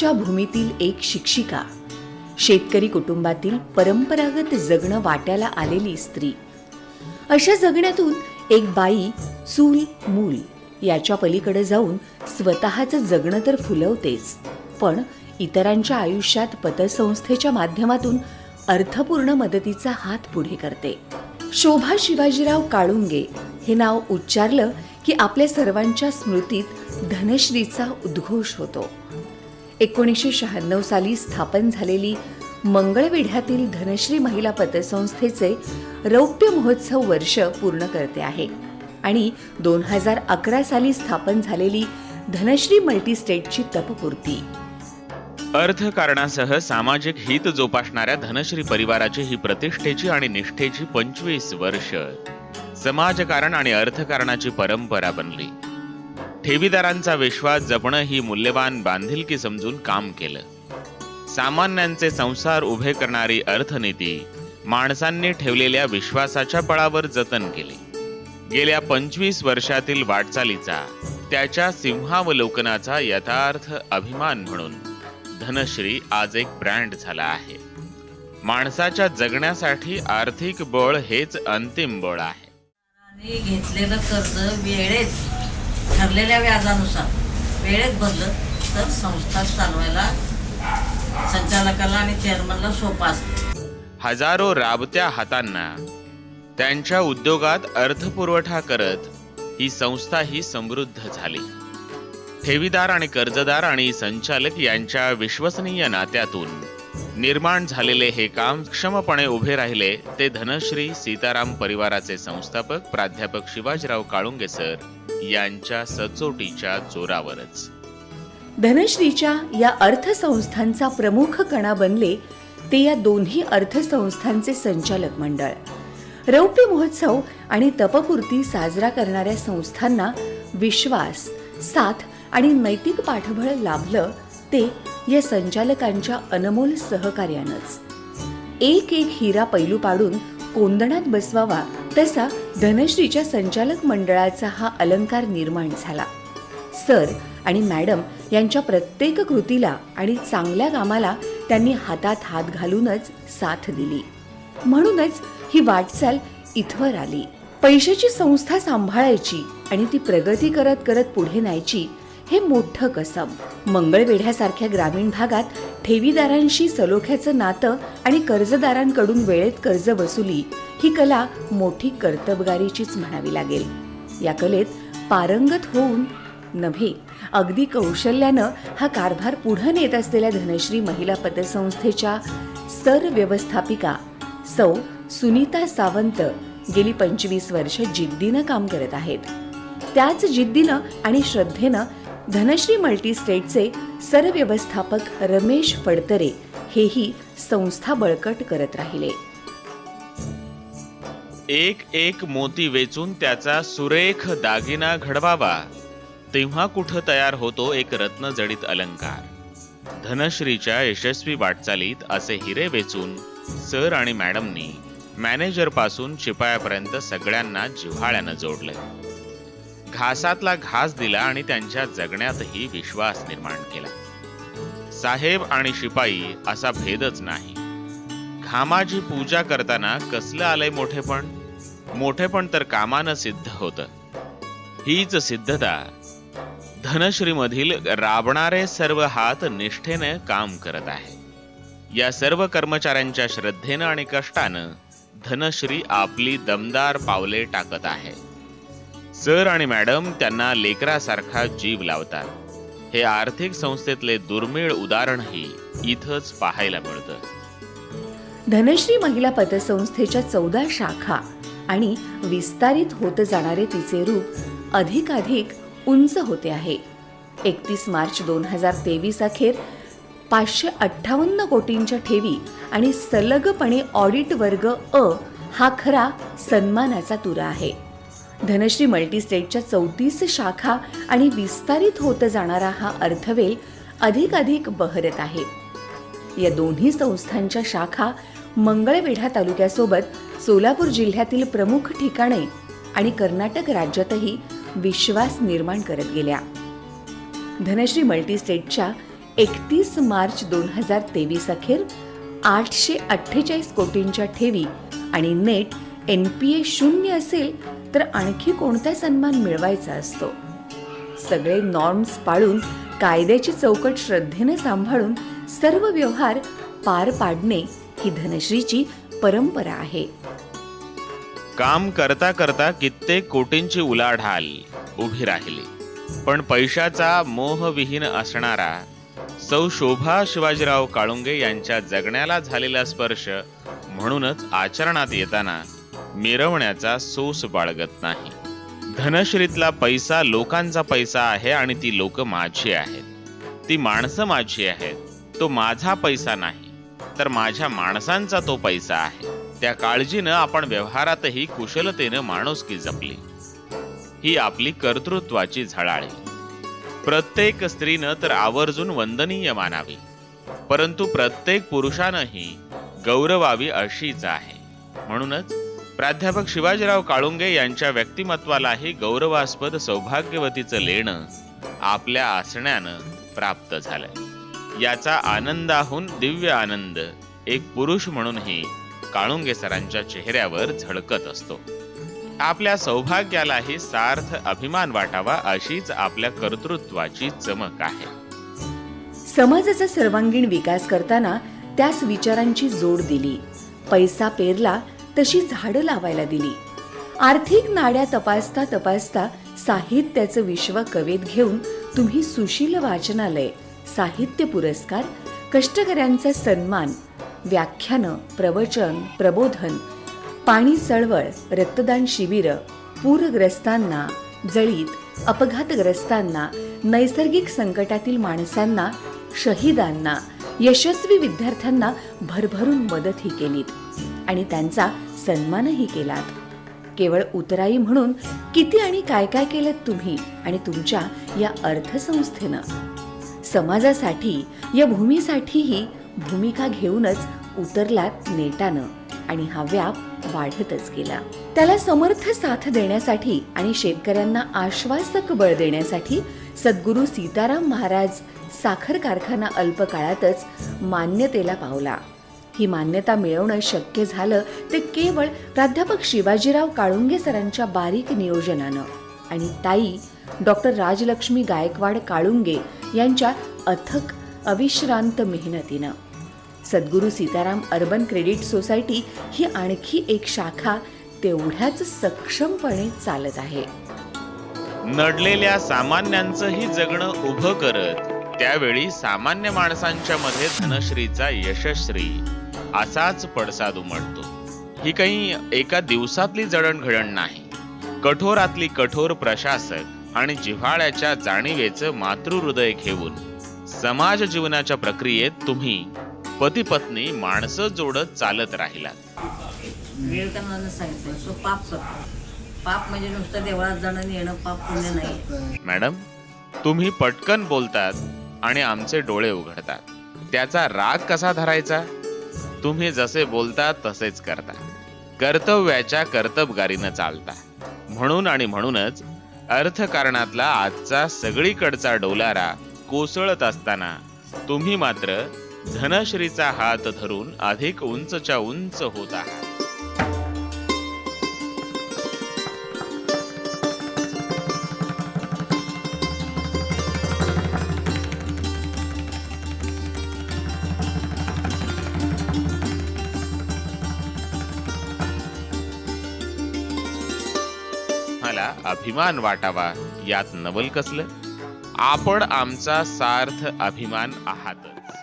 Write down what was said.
शेतीच्या भूमीतील एक शिक्षिका. शेतकरी कुटुंबातील परंपरागत जगणं वाट्याला आलेली स्त्री. अशा जगण्यातून एक बाई चूल मूल याच्या पलीकडे जाऊन स्वतःचं जगणं तर फुलवतेच. पण इतरांच्या आयुष्यात पतसंस्थेच्या माध्यमातून अर्थपूर्ण मदतीचा हात पुढे करते. शोभा शिवाजीराव काळुंगे हे नाव उच्चारलं की आपल्या सर्वांच्या स्मृतीत धनश्रीचा उद्घोष होतो. एकोणीसशे शहाण्णव साली स्थापन झालेली मंगळवेढ्यातील धनश्री महिला पतसंस्थेचे रौप्य महोत्सव वर्ष पूर्ण करते आहे. आणि दोन हजार अकरा साली स्थापन झालेली धनश्री मल्टीस्टेटची तपपूर्ती. अर्थकारणासह सामाजिक हित जोपासणाऱ्या धनश्री परिवाराची ही प्रतिष्ठेची आणि निष्ठेची पंचवीस वर्ष. समाजकारण आणि अर्थकारणाची परंपरा बनली. ठेवीदारांचा विश्वास जपणं ही मूल्यवान बांधिलकी समजून काम केलं. सामान्यांचे संसार उभे करणारी अर्थनीती माणसांनी ठेवलेल्या विश्वासाच्या बळावर जतन केले. गेल्या पंचवीस वर्षातील वाटचालीचा त्याच्या सिंहावलोकनाचा यथार्थ अभिमान म्हणून धनश्री आज एक ब्रँड झाला आहे. माणसाच्या जगण्यासाठी आर्थिक बळ हेच अंतिम बळ आहे. घेतलेलं कर्ज वेळेत. ठरलेल्या व्याजानुसार वेळेत बदलत तर संस्था चालवायला संचालकाला आणि चेअरमनला सोपा असते. हजारो राबत्या हातांना त्यांच्या उद्योगात अर्थपुरवठा करत ही संस्था ही समृद्ध झाली. ठेवीदार आणि कर्जदार आणि संचालक यांच्या विश्वसनीय नात्यातून निर्माण झालेले हे काम क्षमपणे उभे राहिले ते धनश्री सीताराम परिवाराचे संस्थापक प्राध्यापक शिवाजीराव काळुंगे सर यांच्या सचोटीच्या जोरावरच. धनश्रीच्या या अर्थसंस्थांचा प्रमुख कणा बनले ते या दोन्ही अर्थसंस्थांचे संचालक मंडळ. रौप्य महोत्सव आणि तपपूर्ती साजरा करणाऱ्या संस्थांना विश्वास साथ आणि नैतिक पाठबळ लाभलं ते या संचालकांच्या अनमोल सहकार्यानंच. एक एक हिरा पैलू पाडून कोंदणात बसवावा तसा धनश्रीच्या संचालक मंडळाचा हा अलंकार निर्माण झाला. सर आणि मॅडम यांच्या प्रत्येक कृतीला आणि चांगल्या कामाला त्यांनी हातात हात घालूनच साथ दिली. म्हणूनच ही वाटचाल इथवर आली. पैशाची संस्था सांभाळायची आणि ती प्रगती करत करत पुढे न्यायची हे मोठं कसम मंगळवेढ्यासारख्या ग्रामीण भागात ठेवीदारांशी सलोख्याचं नातं आणि कर्जदारांकडून वेळेत कर्ज वसुली ही कला मोठी कर्तबगारीचीच म्हणावी लागेल. या कलेत पारंगत होऊन नव्हे अगदी कौशल्यानं हा कारभार पुढे नेत असलेल्या धनश्री महिला पतसंस्थेच्या सर व्यवस्थापिका सौ सुनीता सावंत गेली पंचवीस वर्ष जिद्दीनं काम करत आहेत. त्याच जिद्दीनं आणि श्रद्धेनं धनश्री मल्टीस्टेटचे सरव्यवस्थापक रमेश फडतरे हेही संस्था बळकट करत राहिले. एक एक मोती वेचून त्याचा सुरेख दागिना घडवावा. तेव्हा कुठं तयार होतो एक रत्नजडित अलंकार. धनश्रीच्या यशस्वी वाटचालीत असे हिरे वेचून सर आणि मॅडमनी मॅनेजरपासून शिपायापर्यंत सगळ्यांना जिव्हाळ्यानं जोडलं. घासातला घास दिला आणि त्यांच्या जगण्यातही विश्वास निर्माण केला. साहेब आणि शिपाई असा भेदच नाही. घामाची पूजा करताना कसलं आलंय मोठेपण मोठेपण तर कामानं सिद्ध होत. हीच सिद्धता. धनश्रीमधील राबणारे सर्व हात निष्ठेने काम करत आहे. या सर्व कर्मचाऱ्यांच्या श्रद्धेनं आणि कष्टानं धनश्री आपली दमदार पावले टाकत आहे. सर आणि मॅडम त्यांना लेकरासारखा जीव लावतात. हे आर्थिक संस्थेतले दुर्मिळ उदाहरणही इथंच पाहायला मिळतं. धनश्री महिला पतसंस्थेच्या चौदा शाखा आणि विस्तारित होत जाणारे तिचे रूप अधिकाधिक उंच होते आहे. एकतीस मार्च दोन हजार तेवीस अखेर पाचशे अठ्ठावन्न कोटींच्या ठेवी आणि सलगपणे ऑडिट वर्ग अ हा खरा सन्मानाचा तुरा आहे. धनश्री मल्टीस्टेटच्या चौतीस शाखा आणि विस्तारित होत जाणारा हा अर्थवेल अधिकाधिक बहरत आहे. या दोन्ही संस्थांच्या शाखा मंगळवेढा तालुक्यासोबत सोलापूर जिल्ह्यातील प्रमुख ठिकाणे आणि कर्नाटक राज्यातही विश्वास निर्माण करत गेल्या. धनश्री मल्टीस्टेटच्या एकतीस मार्च दोन हजार तेवीस अखेर आठशे अठ्ठेचाळीस कोटींच्या ठेवी आणि नेट एन पी ए शून्य असेल तर आणखी कोणता सन्मान मिळवायचा असतो? सगळे नॉर्म्स पाळून कायद्याची चौकट श्रद्धेने सांभाळून सर्व व्यवहार पार पाडणे ही धनश्रीची परंपरा आहे. काम करता करता कित्येक कोटींची उलाढाल उभी राहिली. पण पैशाचा मोहविहीन असणारा सौ शोभा शिवाजीराव काळुंगे यांच्या जगण्याला झालेला स्पर्श म्हणूनच आचरणात येताना मिरवण्याचा सोस बाळगत नाही. धनश्रीतला पैसा लोकांचा पैसा आहे आणि ती लोक माझी आहेत. ती माणसं माझी आहेत. तो माझा पैसा नाही. तर माझ्या माणसांचा तो पैसा आहे. त्या काळजीनं आपण व्यवहारातही कुशलतेनं माणुसकी जपली. ही आपली कर्तृत्वाची झळाळी. प्रत्येक स्त्रीनं तर आवर्जून वंदनीय मानावी. परंतु प्रत्येक पुरुषानंही गौरवावी अशीच आहे. म्हणूनच प्राध्यापक शिवाजीराव काळुंगे यांच्या व्यक्तिमत्वालाही गौरवास्पद सौभाग्यवतीचं लेणं आपल्या आसण्यानं प्राप्त झालंय. याचा आनंदाहून दिव्य आनंद एक पुरुष म्हणूनही काळुंगे सरांच्या चेहऱ्यावर झळकत असतो. आपल्या सौभाग्यालाही सार्थ अभिमान वाटावा अशीच आपल्या कर्तृत्वाची चमक आहे. समाजाचा सर्वांगीण विकास करताना त्यास विचारांची जोड दिली. पैसा पेरला तशी झाडं लावायला दिली. आर्थिक नाड्या तपासता तपासता साहित्याचं विश्व कवेत घेऊन तुम्ही सुशील वाचनालय साहित्य पुरस्कार कष्टकऱ्यांचा सन्मान व्याख्यानं प्रवचन प्रबोधन पाणी चळवळ रक्तदान शिबिर पूरग्रस्तांना जळीत अपघातग्रस्तांना नैसर्गिक संकटातील माणसांना शहीदांना यशस्वी विद्यार्थ्यांना भरभरून मदतही केलीत. आणि त्यांचा सन्मानही केलात. केवळ उतराई म्हणून किती आणि काय काय केलं तुम्ही आणि तुमच्या या अर्थसंस्थेनं? समाजासाठी या भूमीसाठीही भूमिका घेऊनच उतरलात नेटानं आणि हा व्याप वाढतच गेला. त्याला समर्थ साथ देण्यासाठी आणि शेतकऱ्यांना आश्वासक बळ देण्यासाठी सद्गुरू सीताराम महाराज साखर कारखाना अल्प काळातच मान्यतेला पावला. ही मान्यता मिळवणं शक्य झालं ते केवळ प्राध्यापक शिवाजीराव काळुंगे सरांच्या बारीक नियोजनानं. आणि ताई डॉक्टर राजलक्ष्मी गायकवाड काळुंगे यांच्या अथक अविश्रांत मेहनतीनं. Sadguru Sitaram urban credit society ही आणखी एक शाखा तेवढ्याच सक्षमपणे चालत आहे. नडलेल्या सामान्यांचंही जगणं उभं करत त्यावेळी सामान्य माणसांच्या मध्ये धनश्रीचा यशश्री. असाच पडसाद उमटतो. ही काही एका दिवसातली जडणघडण नाही. कठोरातली कठोर प्रशासक आणि जिव्हाळ्याच्या जाणीवेचं मातृहृदय घेऊन समाज जीवनाच्या प्रक्रियेत तुम्ही पती पत्नी माणसं जोडत चालत राहिलात. सांगितलं पाप पाप म्हणजे नुसतं देवळात जाणं आणि येणं पाप पुण्य नाही मॅडम तुम्ही पटकन बोलतात आणि आमचे डोळे उघडतात. त्याचा राग कसा धरायचा? तुम्ही जसे बोलता तसेच करता. कर्तव्याच्या कर्तबगारीनं चालता. म्हणून आणि म्हणूनच अर्थकारणातला आजचा सगळीकडचा डोलारा कोसळत असताना तुम्ही मात्र धनश्रीचा हात धरून अधिक उंचच्या उंच होत आहात. आम्हाला अभिमान वाटावा. यात नवल कसलं? आपण आमचा सार्थ अभिमान आहातच.